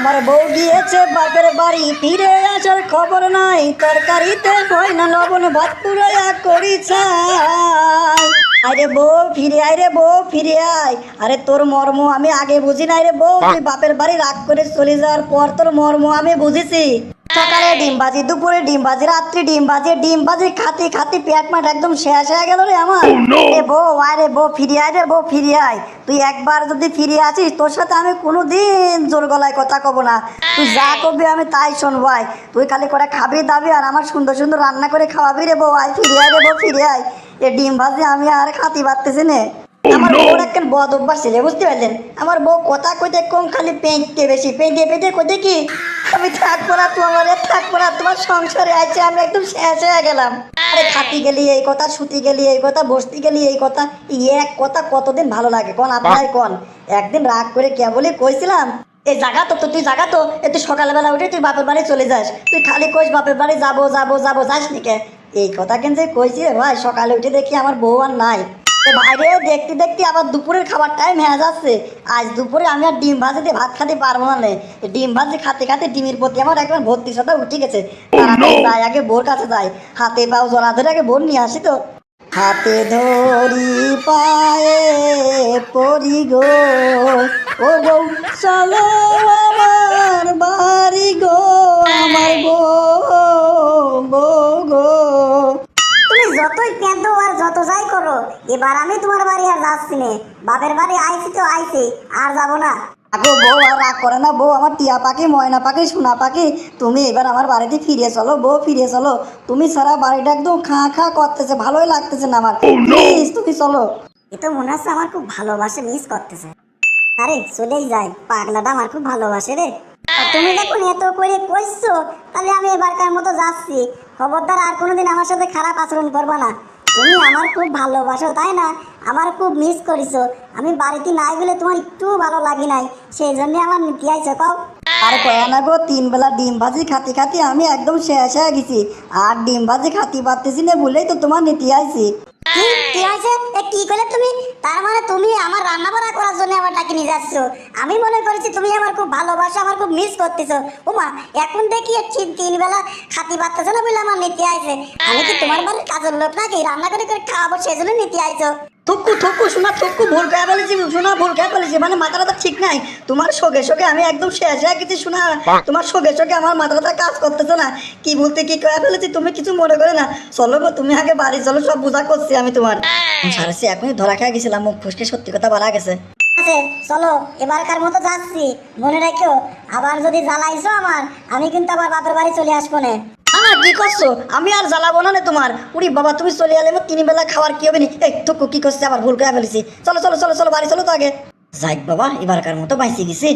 আমার বউ গিয়েছে বাপের বাড়ি ফিরে আসার খবর নাই। তরকারিতে হয় না লবণ ভাত পুরাইয়া করি ছাই আরে বউ ফিরে আয় রে বউ ফিরে আয়। আরে তোর মর্ম আমি আগে বুঝি না রে বউ। তুই বাপের বাড়ি রাগ করে চলে যাওয়ার পর তোর মর্ম আমি বুঝেছি। সকালে ডিম বাজি দুপুরে ডিম বাজি রাত্রি ডিম বাজি ডিম বাজি খাতি খাতি পেট মাঠ একদম শেষ হয়ে গেল রে আমার। এ বউ আয় রে বউ ফিরে আয় রে বউ ফিরে আয়। তুই একবার যদি ফিরে আসিস তোর সাথে আমি কোনোদিন জোর গলায় কথা কব না। তুই যা করবি আমি তাই শুনব আয়। তুই খালি করে খাবি দাবি আর আমার সুন্দর সুন্দর রান্না করে খাওয়াবি রে বউ আয়। ফিরে আয় রে বউ ফিরে আয়। এ ডিম ভাজি আমি আর খাতি পারতেছি নে। আমার বউর একখান বদ অভ্যাস ছিল বুঝতে পারলেন? আমার বউ কথা কইতে কম খালি পেঁচতে বেশি পেঁচে পেঁচে কইতে কি? আমি থাকব না তোমার থাকব না তোমার সংসারে আছে আমি একদম শেষ হয়ে গেলাম। আরে খাতি গেলি এই কথা শুতি গেলি এই কথা বসতি গেলি এই কথা এই এক কথা কতদিন ভালো লাগে কোন? আপনার কোন? একদিন রাগ করে কে বলে কইছিলাম এই জায়গা তো তো তুই জায়গা তো এ তুই সকালবেলা উঠে তুই বাপের বাড়ি চলে যাস তুই খালি কইস বাপের বাড়ি যাব যাব যাব যাস নিকে এই কথা কিন্তু কইছি ভাই সকালে উঠে দেখি আমার বউ আর নাই। বাইরে দেখতে দেখতে আবার দুপুরের খাবার টাইম হয়ে যাচ্ছে। আজ দুপুরে আমি আর ডিম ভাজি দিয়ে ভাত খেতে পারব না ডিম ভাজি খাতে খাতে ডিমের প্রতি আমার একবার ভর্তি সাথে উঠে গেছে। তাড়াতাড়ি যাই আগে বোর কাছে যাই। হাতে পাও জলা ধরে আগে বোর নিয়ে আসি তো। হাতে ধরি পায়ে পরি গো। ও গো চলো আমার বাড়ি। কেঁদো আর যত যাই করো? এবার আমি তোমার বাড়ি আর যাচ্ছি নে। বাপের বাড়ি আইছি তো আইছি আর যাব না। আগো বউ আর রাগ করে না বউ আমার টিয়া পাখি ময়না পাখি সোনা পাখি তুমি এবার আমার বাড়িতে ফিরে চলো বউ ফিরে চলো। তুমি সারা বাড়িটা একদম খা খা করতেছে ভালোই লাগতেছে না আমার। প্লিজ তুমি চলো। এ তো মনে হচ্ছে আমার খুব ভালোবাসে মিস করতেছে। আরে চলেই যাই পাগলাটা আমার খুব ভালোবাসে রে। তুমি দেখুন এত করে কইছো তাহলে আমি এবারকার মতো যাচ্ছি। খবরদার আর কোনোদিন আমার সাথে খারাপ আচরণ করবে না। তুমি আমার খুব ভালোবাসো, তাই না? আমার খুব মিস করিছো। আমি বাড়িতে নাই বলে তোমার একটু ভালো লাগি নাই। সেই জন্য আমার নীতি আইছো, কও। আর কয়া না গো, তিন বেলা ডিম ভাজি খাতি খাতি আমি একদম শেষ হয়ে গেছি। আর ডিম ভাজি খাতি পারতেছি না বলেই তো তোমার নীতি আইছি। কি? কি হয়েছে? এ কি করলে তুমি? তার মানে তুমি আমার রান্না বান্না করার জন্য আমার ডাকে নিয়ে যাচ্ছ। আমি মনে করেছি তুমি আমার খুব ভালোবাসো আমার খুব মিস করতেছো। ওমা এখন দেখি তিন বেলা খাতি পারতেছো না বলে আমার নিতে আইছে। আমি কি তোমার বাড়ির কাজের লোক নাকি? রান্না করে করে খাওয়াবো সেই জন্য নীতি আইছো। থুকু থুকু শোনা থুকু, ভুল খেয়ে ফেলেছি শোনা ভুল খেয়ে ফেলেছি মানে মাথাটা ঠিক নাই। তোমার শোকে শোকে আমি একদম শেষ হয়ে গেছি শোনা তোমার শোকে শোকে আমার মাথাটা কাজ না। কি বলতে, কি করে ফেলেছি, তুমি কিছু মনে করে না। চলো তুমি আগে বাড়ি, চলো, সব বোঝা করছি আমি তোমার। সারাসি এখনই ধরা খেয়ে গেছিলাম, মুখ ফুসকে সত্যি কথা বলা গেছে। আছে চলো, এবারকার মতো যাচ্ছি, মনে রাখো, আবার যদি জ্বালাইছো আমার, আমি কিন্তু আবার বাপের বাড়ি চলে আসব না। না কি করছ? আমি আর জ্বালাবো না তোমার। উড়ি বাবা, তুমি চলে এলে তিন বেলা খাওয়ার কি হবে নি এই তো কি করছে? আবার ভুল করে ফেলেছি। চলো চলো চলো চলো, বাড়ি চলো তো আগে। যাই বাবা, এবারকার মতো বাইসে গেছি।